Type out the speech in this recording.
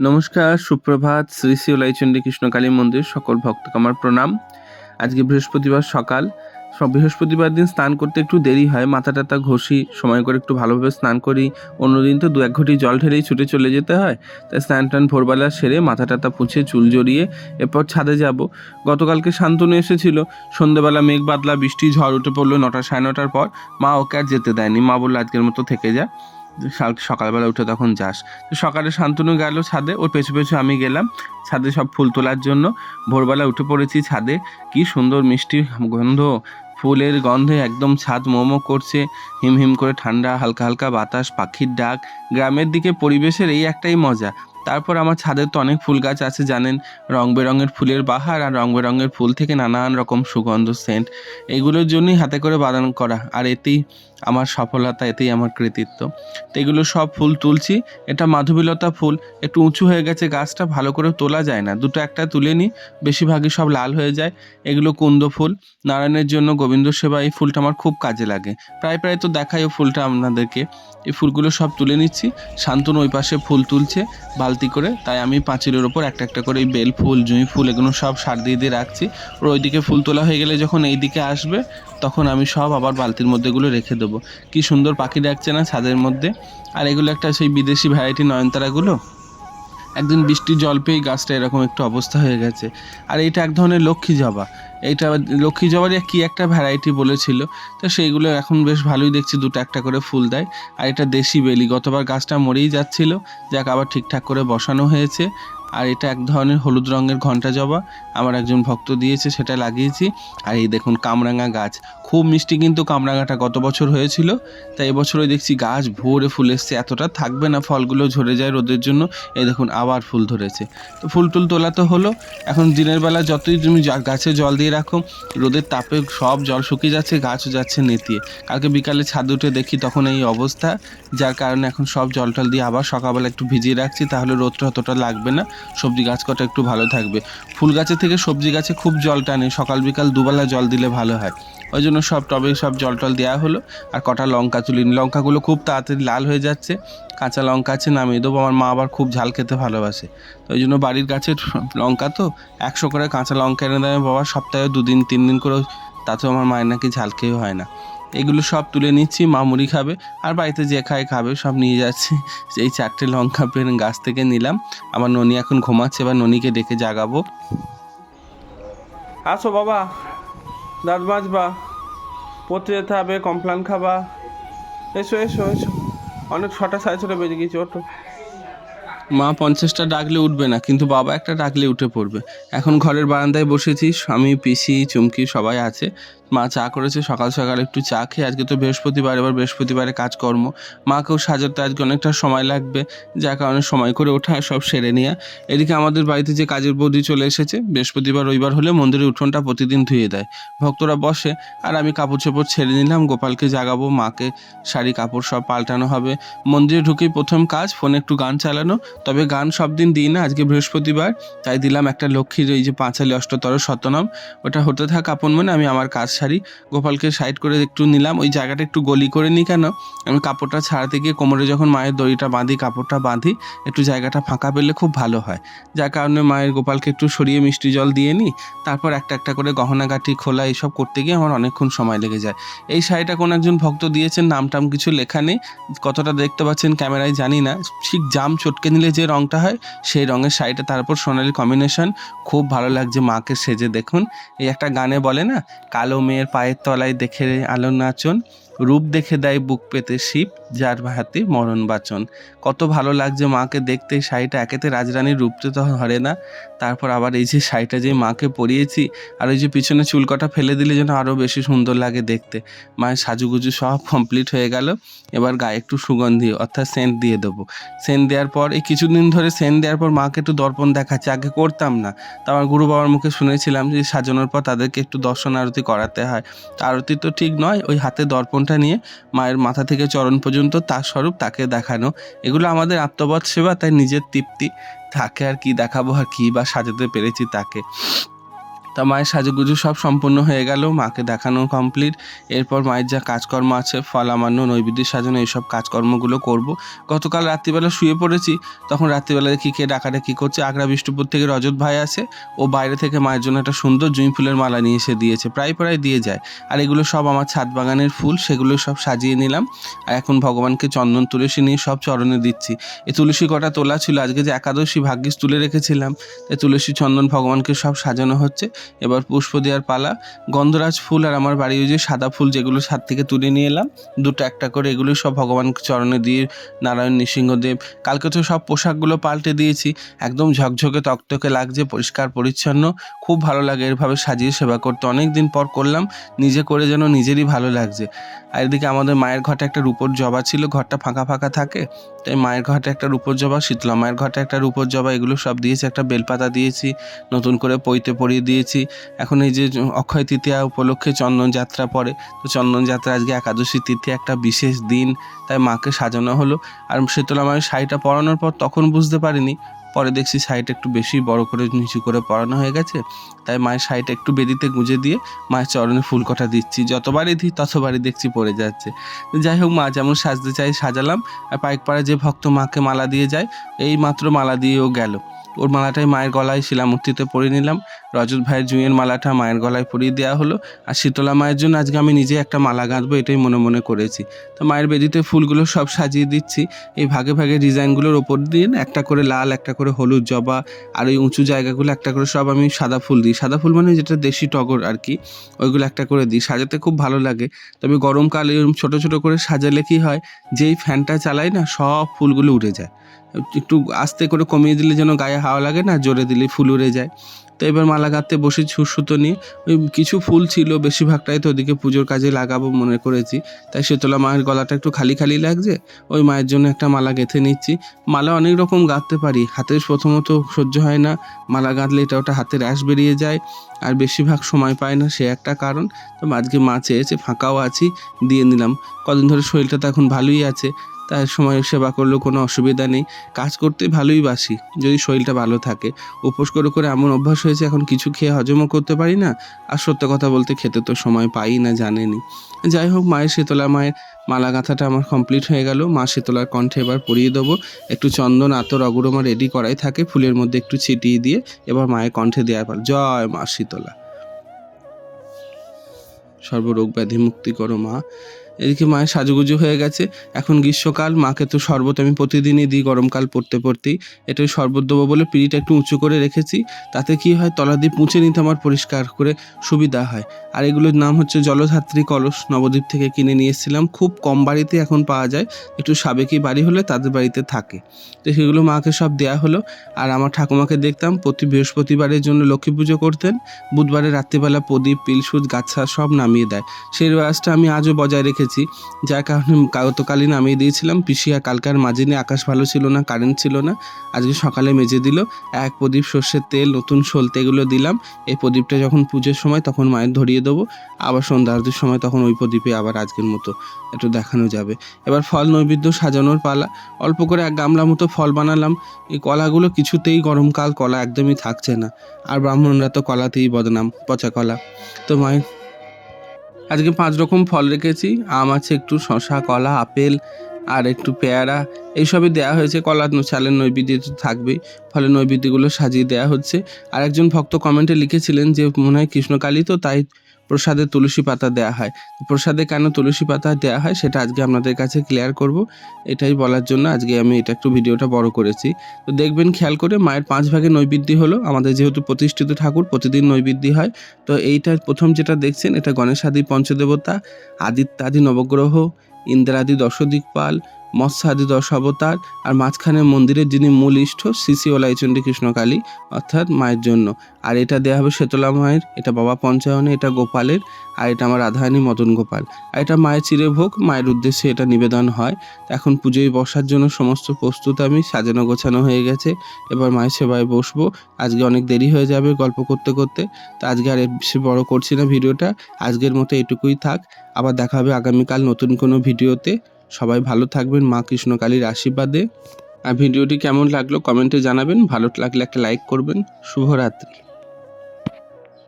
নমস্কার, সুপ্রভাত, শ্রী শ্রী লাইচন্ডী কৃষ্ণ কালী মন্দির, সকল ভক্তকে আমার প্রণাম। আজকে বৃহস্পতিবার সকাল। সব বৃহস্পতিবার দিন স্নান করতে একটু দেরি হয়, মাথা টাথা ঘষি, সময় করে একটু ভালোভাবে স্নান করি। অন্যদিন তো দু এক ঘটি জল ঢেলেই ছুটে চলে যেতে হয়। তাই স্নান টান ভোরবেলা সেরে মাথা টাথা পুছে চুল জড়িয়ে এরপর ছাদে যাব। গতকালকে শান্তনু এসেছিল। সন্ধ্যেবেলা মেঘ বাদলা, বৃষ্টি, ঝড় উঠে পড়ল নটা সাড়ে নটার পর। মা ওকে আর যেতে দেয়নি। মা বলল, আজকের মতো থেকে যা। সকালবেলা উঠে তখন যাস। তো সকালে শান্তনু গেল ছাদে, ওর পেছু পেছু আমি গেলাম। ছাদে সব ফুল তোলার জন্য। ভোরবেলা উঠে পড়েছি ছাদে। কি সুন্দর মিষ্টি গন্ধ। ফুলের গন্ধে একদম ছাদ মোমো করছে। হিম হিম করে ঠান্ডা, হালকা হালকা বাতাস, পাখির ডাক। গ্রামের দিকে পরিবেশের এই একটাই মজা। তারপর আমার ছাদের তো অনেক ফুল গাছ আছে, জানেন? রং বেরঙের ফুলের বাহার আর রং বেরঙের ফুল থেকে নানান রকম সুগন্ধ, সেন্ট। এগুলোর জন্যই হাতে করে বাগান করা, আর এতেই আমার সফলতা, এতেই আমার কৃতিত্ব। তো এগুলো সব ফুল তুলছি। এটা মাধবীলতা ফুল। একটু উঁচু হয়ে গেছে গাছটা, ভালো করে তোলা যায় না। দুটো একটা তুলে নিই, বেশিরভাগই সব লাল হয়ে যায়। এগুলো কুন্দ ফুল। নারায়ণের জন্য গোবিন্দ সেবা, এই ফুলটা আমার খুব কাজে লাগে। প্রায় প্রায় তো দেখাই ও ফুলটা আপনাদেরকে। এই ফুলগুলো সব তুলে নিচ্ছি। শান্তনু ওই পাশে ফুল তুলছে। বালতি করে, তাই আমি পাঁচিলের ওপর একটা একটা করে এই বেল ফুল, জুঁই ফুল এগুলো সব সার দিয়ে দিয়ে রাখছি। ওর ওইদিকে ফুল তোলা হয়ে গেলে যখন এই দিকে আসবে, তখন আমি সব আবার বালতির মধ্যে এগুলো রেখে দেবো। কি সুন্দর পাখি ডাকছে না ছাদের মধ্যে? আর এগুলো একটা সেই বিদেশি ভ্যারাইটি নয়নতারাগুলো একদিন বৃষ্টি জল পেয়ে গাছটা এরকম একটু অবস্থা হয়ে গেছে। আর এটা এক ধরনের লক্ষ্মী জবা। এইটা লক্ষ্মী জবার কি একটা ভ্যারাইটি বলেছিল। তো সেইগুলো এখন বেশ ভালোই দেখছি, দুটো একটা করে ফুল দেয়। আর এটা দেশি বেলি। গতবার গাছটা মরেই যাচ্ছিল। যাক, আবার ঠিকঠাক করে বসানো হয়েছে। আর এটা এক ধরনের হলুদ রঙের ঘণ্টা জবা, আমার একজন ভক্ত দিয়েছে, সেটা লাগিয়েছি। আর এই দেখুন কামরাঙা গাছ। খুব মিষ্টি কিন্তু কামরাঙাটা, গত বছর হয়েছিল, তাই এবছরও দেখছি গাছ ভোরে ফুল এসছে। এতটা থাকবে না, ফলগুলো ঝরে যায় রোদের জন্য। এই দেখুন আবার ফুল ধরেছে। তো ফুল টুল তোলা তো হলো। এখন দিনের বেলা যতই তুমি গাছে জল দিয়ে রাখো, রোদের তাপে সব জল শুকিয়ে যাচ্ছে, গাছও যাচ্ছে নেতিয়ে। কালকে বিকালে ছাদ উঠে দেখি তখন এই অবস্থা, যার কারণে এখন সব জল টল দিয়ে আবার সকালবেলা একটু ভিজিয়ে রাখছি, তাহলে রোদটা অতটা লাগবে না। সবজি গাছ কটা একটু ভালো থাকবে। ফুল গাছের থেকে সবজি গাছে খুব জল টানে, সকাল বিকাল দুবেলা জল দিলে ভালো হয়। ওই জন্য সব টবে সব জল টল দেওয়া হলো, আর কটা লঙ্কা তুলি। লঙ্কাগুলো খুব তাড়াতাড়ি লাল হয়ে যাচ্ছে, কাঁচা লঙ্কা আছে নামিয়ে দেবো। আমার মা আবার খুব ঝাল খেতে ভালোবাসে। তো ওই জন্য বাড়ির গাছের লঙ্কা তো একশো করে কাঁচা লঙ্কা এনে দেয় বাবা, সপ্তাহে দুদিন তিন দিন করে, তাতেও আমার মায়ের নাকি ঝাল খেয়ে হয় না। এগুলো সব তুলে নিচ্ছি মা মুড়ি খাবে আর বাড়িতে যে খায় খাবে সব নিয়ে যাচ্ছি। এই চারটে লঙ্কা পেন গাছ থেকে নিলাম। আমার ননি এখন ঘুমাচ্ছে এবার ননিকে ডেকে জাগাবো। আসো বাবা দাঁত মাজবা পড়তে যেতে হবে কমপ্লান খাবা। এসো এসো এসো। অনেক ছটা সাড়ে ছটা বেজে গেছে ওঠো। মা পঞ্চাশটা ডাকলে উঠবে না কিন্তু বাবা একটা ডাকলে উঠে পড়বে। এখন ঘরের বারান্দায় বসেছি স্বামী পিসি চুমকি সবাই আছে। মা চা করেছে, সকাল সকাল একটু চা খেয়ে আজকে তো বৃহস্পতিবার, এবার বৃহস্পতিবারে কাজকর্ম। মাকেও সাজাতে আজকে অনেকটা সময় লাগবে, যার কারণে সময় করে ওঠা সব সেরে নেওয়া এদিকে আমাদের বাড়িতে যে কাজের বৌদি চলে এসেছে, বৃহস্পতিবার, রবিবার হলে মন্দিরের উঠোনটা প্রতিদিন ধুয়ে দেয়। ভক্তরা বসে, আর আমি কাপড় চোপড় ছেড়ে নিলাম, গোপালকে জাগাবো, মাকে শাড়ি কাপড় সব পাল্টানো হবে। মন্দিরে ঢুকেই প্রথম কাজ, ফোনে একটু গান চালানো। তবে গান সব দিন দিই না, আজকে বৃহস্পতিবার, তাই দিলাম একটা লক্ষ্মীর এই যে পাঁচালি অষ্টতর শতনাম। ওটা হতে থাক আপন মনে, আমি আমার কাজ সারি গোপালকে সাইড করে একটু নিলাম। ওই জায়গাটা একটু গলি করে নিই কেন? আমি কাপড়টা ছাড়াতে গিয়ে কোমরে যখন মায়ের দড়িটা বাঁধি, কাপড়টা বাঁধি, একটু জায়গাটা ফাঁকা পেলে খুব ভালো হয়। যার কারণে মায়ের গোপালকে একটু সরিয়ে মিষ্টি জল দিয়ে নিই। তারপর একটা একটা করে গহনাগাটি খোলা এইসব করতে গিয়ে আমার অনেকক্ষণ সময় লেগে যায়। এই শাড়িটা কোনো একজন ভক্ত দিয়েছেন? নাম টাম কিছু লেখা নেই। কতটা দেখতে পাচ্ছেন ক্যামেরায় জানি না। ঠিক জাম চটকে নিলে যে রংটা হয়, সেই রঙের শাড়িটা তারপর সোনালি কম্বিনেশন খুব ভালো লাগছে মাকে সেজে দেখুন। এই একটা গানে বলে না, কালো মেয়ের পায়ের তলায় দেখে আলো নাচন। রূপ দেখে দেয় বুক পেতে শিব, যার হাতে মরণ বাচন। কত ভালো লাগছে মাকে দেখতে শাড়িটা একেতে রাজরানীর রূপতে তো ধরে না। তারপর আবার এই যে শাড়িটা যে মাকে পরিয়েছি, আর ওই যে পিছনে চুলকটা ফেলে দিলে যেন আরও বেশি সুন্দর লাগে দেখতে। মায়ের সাজুগুজু সব কমপ্লিট হয়ে গেল। এবার গায়ে একটু সুগন্ধি, অর্থাৎ সেন্ট দিয়ে দেবো। সেন্ট দেওয়ার পর, এই কিছুদিন ধরে সেন্ট দেওয়ার পর মাকে একটু দর্পণ দেখাচ্ছে, আগে করতাম না। তা আমার গুরু বাবার মুখে শুনেছিলাম যে সাজানোর পর তাদেরকে একটু দর্শন আরতি করাতে হয়। আরতি তো ঠিক নয়, ওই হাতে দর্পণটা নিয়ে মায়ের মাথা থেকে চরণ পর্যন্ত তার স্বরূপ তাকে দেখানো। এগুলো আমাদের আত্মবোধ সেবা, তাই নিজের তৃপ্তি থাকে আর কি, দেখাবো আর কি বা সাজাতে পেরেছি তাকে। তা মায়ের সাজুগুজু সব সম্পূর্ণ হয়ে গেল, মাকে দেখানো কমপ্লিট এরপর মায়ের যা কাজকর্ম আছে, ফল আমান্য নৈবেদ্য সাজানো, এইসব কাজকর্মগুলো করব। গতকাল রাত্রিবেলা শুয়ে পড়েছি, তখন রাত্রিবেলা দেখি কে ডাকাডাকি করছে। আগ্রা বিষ্ণুপুর থেকে রজত ভাই আছে ও বাইরে থেকে মায়ের জন্য একটা সুন্দর জুঁই ফুলের মালা নিয়ে এসে দিয়েছে, প্রায় প্রায় দিয়ে যায়। আর এগুলো সব আমার ছাদ বাগানের ফুল, সেগুলো সব সাজিয়ে নিলাম। আর এখন ভগবানকে চন্দন, তুলসী নিয়ে সব চরণে দিচ্ছি। এই তুলসী কটা তোলা ছিল, আজকে যে একাদশী ভাগ্যিস তুলে রেখেছিলাম। তাই তুলসী চন্দন ভগবানকে সব সাজানো হচ্ছে। এবার পুষ্প দেওয়ার পালা। গন্ধরাজ ফুল আর আমার বাড়ি ওই যে সাদা ফুল যেগুলো ছাদ থেকে তুলে নিয়ে এলাম, দুটো একটা করে এগুলো সব ভগবান চরণে দিয়ে নারায়ণ নৃসিংহদেব, কালকে তো সব পোশাকগুলো পাল্টে দিয়েছি। একদম ঝকঝকে তকতকে লাগছে, পরিষ্কার, পরিচ্ছন্ন, খুব ভালো লাগে এরভাবে সাজিয়ে সেবা করতে। অনেক দিন পর করলাম, নিজে করে যেন নিজেরই ভালো লাগছে। আর এদিকে আমাদের মায়ের ঘরটা একটা রূপোর জবা ছিল, ঘরটা ফাঁকা ফাঁকা থাকে, তাই মায়ের ঘরটা একটা রূপোর জবা, শীতলা মায়ের ঘরটা একটা রূপোর জবা, এগুলো সব দিয়েছি, একটা বেলপাতা দিয়েছি, নতুন করে পইতে পরিয়ে দিয়েছি। এখন এই যে অক্ষয় তৃতীয়া উপলক্ষে চন্দন যাত্রা পড়ে। তো চন্দন যাত্রা আজকে একাদশী তিথি একটা বিশেষ দিন, তাই মাকে সাজানো হলো। আর শীতলা মায়ের শাড়িটা পরানোর পর তখন বুঝতে পারিনি। পরে দেখছি শাড়িটা একটু বেশি বড় করে, নিচু করে পরানো হয়ে গেছে। তাই মায়ের শাড়িটা একটু বেদিতে গুঁজে দিয়ে মায়ের চরণে ফুল কটা দিচ্ছি। যতবারই দিই, ততবারই দেখছি পড়ে যাচ্ছে। যাই হোক মা, যেমন সাজতে চাই, সাজালাম। আর পাইকপাড়া যে ভক্ত মাকে মালা দিয়ে যায়, এই মাত্র মালা দিয়েও গেল। ওর মালাটাই মায়ের গলায় শিলামূর্তিতে পরিয়ে নিলাম। রজত ভাইয়ের জুঁয়ের মালাটা মায়ের গলায় পরিয়ে দেওয়া হলো। আর শীতলা মায়ের জন্য আজকে আমি নিজে একটা মালা গাঁথবো এটাই মনে মনে করেছি। তো মায়ের বেদিতে ফুলগুলো সব সাজিয়ে দিচ্ছি। এই ভাগে ভাগে ডিজাইনগুলোর ওপর দিয়ে একটা করে লাল, একটা করে হলুদ জবা, আর ওই উঁচু জায়গাগুলো একটা করে সব আমি সাদা ফুল দিই। সাদা ফুল মানে যেটা দেশি টগর আর কি, ওইগুলো একটা করে দিই। সাজাতে খুব ভালো লাগে। তবে গরমকালে ছোটো ছোটো করে সাজালে কি হয়, যেই ফ্যানটা চালাই না, সব ফুলগুলো উড়ে যায়। একটু আস্তে করে কমিয়ে দিলে যেন গায়ে হাওয়া লাগে না, জোরে দিলে ফুল উড়ে যায়। তো এবার মালা গাঁথতে বসে সুতো নিয়ে, ওই কিছু ফুল ছিল, বেশিরভাগটাই তো ওদিকে পুজোর কাজে লাগাবো মনে করেছি। তাই শীতলা মায়ের গলাটা একটু খালি খালি লাগছে, ওই মায়ের জন্য একটা মালা গেঁথে নিচ্ছি। মালা অনেক রকম গাঁথতে পারি হাতের প্রথমত সহ্য হয় না, মালা গাঁথলে এটা ওটা হাতে র্যাশ বেরিয়ে যায়, আর বেশিরভাগ সময় পায় না, সে একটা কারণ। তো আজকে মা চেয়েছে, ফাঁকাও আছি, দিয়ে নিলাম। কদিন ধরে শরীরটা তো এখন ভালোই আছে তার সময় সেবা করলেও কোনো অসুবিধা নেই। কাজ করতে ভালোই বাসি। যদি শরীরটা ভালো থাকে। উপোস করে করে এমন অভ্যাস হয়েছে, এখন কিছু খেয়ে হজমও করতে পারি না। আর সত্য কথা বলতে খেতে তো সময় পাই না জানেনি যাই হোক, মায়ের শীতলা মায়ের মালা গাঁথাটা আমার কমপ্লিট হয়ে গেল। মা শীতলার কণ্ঠে এবার পরিয়ে দেবো। একটু চন্দন, আতর, অগুরমা রেডি করাই থাকে। ফুলের মধ্যে একটু ছিটিয়ে দিয়ে এবার মায়ের কণ্ঠে দেওয়ার পর জয় মা শীতলা। সর্বরোগ ব্যাধি মুক্তি করো মা। এদিকে মায়ের সাজুগুজু হয়ে গেছে। এখন গ্রীষ্মকাল, মাকে তো শরবত আমি প্রতিদিনই দিই গরমকাল পড়তে পড়তেই। এটা শরবত দেবো বলে পিঁড়িটা একটু উঁচু করে রেখেছি। তাতে কি হয়, তলা দিয়ে পুঁছে নিতে আমার পরিষ্কার করে সুবিধা হয়। আর এগুলোর নাম হচ্ছে জলধাত্রী কলস। নবদ্বীপ থেকে কিনে নিয়ে এসেছিলাম। খুব কম বাড়িতে এখন পাওয়া যায়। একটু সাবেকি বাড়ি হলে তাদের বাড়িতে থাকে। তো সেগুলো মাকে সব দেয়া হলো। আর আমার ঠাকুমাকে দেখতাম, প্রতি বৃহস্পতিবারের জন্য লক্ষ্মী পুজো করতেন। বুধবারে রাত্রিবেলা প্রদীপ, পিলসুদ, গাছা সব নামিয়ে দেয়। সেই রেওয়াজটা আমি আজও বজায় রেখেছি। যার কারণে গতকালই নামিয়ে দিয়েছিলাম। পিসিয়া কালকার মাঝে নিয়ে আকাশ ভালো ছিল না কারেন্ট ছিল না। আজকে সকালে মেজে দিল। এক প্রদীপ সর্ষের তেল, নতুন সলতে এগুলো দিলাম। এই প্রদীপটা যখন পুজোর সময় তখন মায়ের ধরিয়ে দেবো। আবার সন্ধ্যা আরতির সময় তখন ওই প্রদীপে আবার আজকের মতো একটু দেখানো যাবে। এবার ফল নৈবেদ্য সাজানোর পালা। অল্প করে এক গামলা মতো ফল বানালাম। এই কলাগুলো কিছুতেই গরমকাল কলা একদমই থাকছে না। আর ব্রাহ্মণরা তো কলাতেই বদনাম, পচা কলা। তো মায়ের আজকে পাঁচ রকম ফল রেখেছি। আম আছে, একটু শশা কলা, আপেল, আর একটু পেয়ারা। এইসবই দেওয়া হয়েছে। কলা, চালের নৈবেদ্য তো থাকবেই। ফলে নৈবেদ্যগুলো সাজিয়ে দেওয়া হচ্ছে। আর একজন ভক্ত কমেন্টে লিখেছিলেন যে, মনে হয় কৃষ্ণকালী তো, তাই প্রসাদে তুলসী পাতা দেওয়া হয়। প্রসাদে কেন তুলসী পাতা দেওয়া হয় সেটা আজকে আপনাদের কাছে ক্লিয়ার করব। এটাই বলার জন্য আজকে আমি এটা একটু ভিডিওটা বড় করেছি। তো দেখবেন খেয়াল করে মায়ের পাঁচ ভাগে নৈবেদ্য হলো। আমাদের যেহেতু প্রতিষ্ঠিত ঠাকুর প্রতিদিন নৈবেদ্য হয়। তো এইটার প্রথম যেটা দেখছেন এটা গণেশ আদি পঞ্চদেবতা, আদিত্যাদি নবগ্রহ, ইন্দ্রাদি দশদিকপাল মৎস্য আদি দশ অবতার আর মাঝখানে মন্দিরের যিনি মূল ইষ্ট শ্রী ওলাইচণ্ডী কৃষ্ণকালী, অর্থাৎ মায়ের জন্য। আর এটা দেওয়া হবে শেতলা মায়ের, এটা বাবা পঞ্চায়নে, এটা গোপালের, আর এটা আমার রাধারানী মদন গোপাল। আর এটা মায়ের চিরে ভোগ মায়ের উদ্দেশ্যে এটা নিবেদন হয়। এখন পুজোয় বসার জন্য সমস্ত প্রস্তুত আমি, সাজানো গোছানো হয়ে গেছে। এবার মায়ের সেবায় বসবো। আজকে অনেক দেরি হয়ে যাবে গল্প করতে করতে। তো আজকে আর বেশি বড় করছি না ভিডিওটা। আজকের মতো এটুকুই থাক। আবার দেখা হবে আগামীকাল নতুন কোনো ভিডিওতে। সবাই ভালো থাকবেন, মা কৃষ্ণকালীর আশীর্বাদে। আর ভিডিওটি কেমন লাগল কমেন্টে জানাবেন, ভালো লাগলে একটা লাইক করবেন। শুভরাত্রি।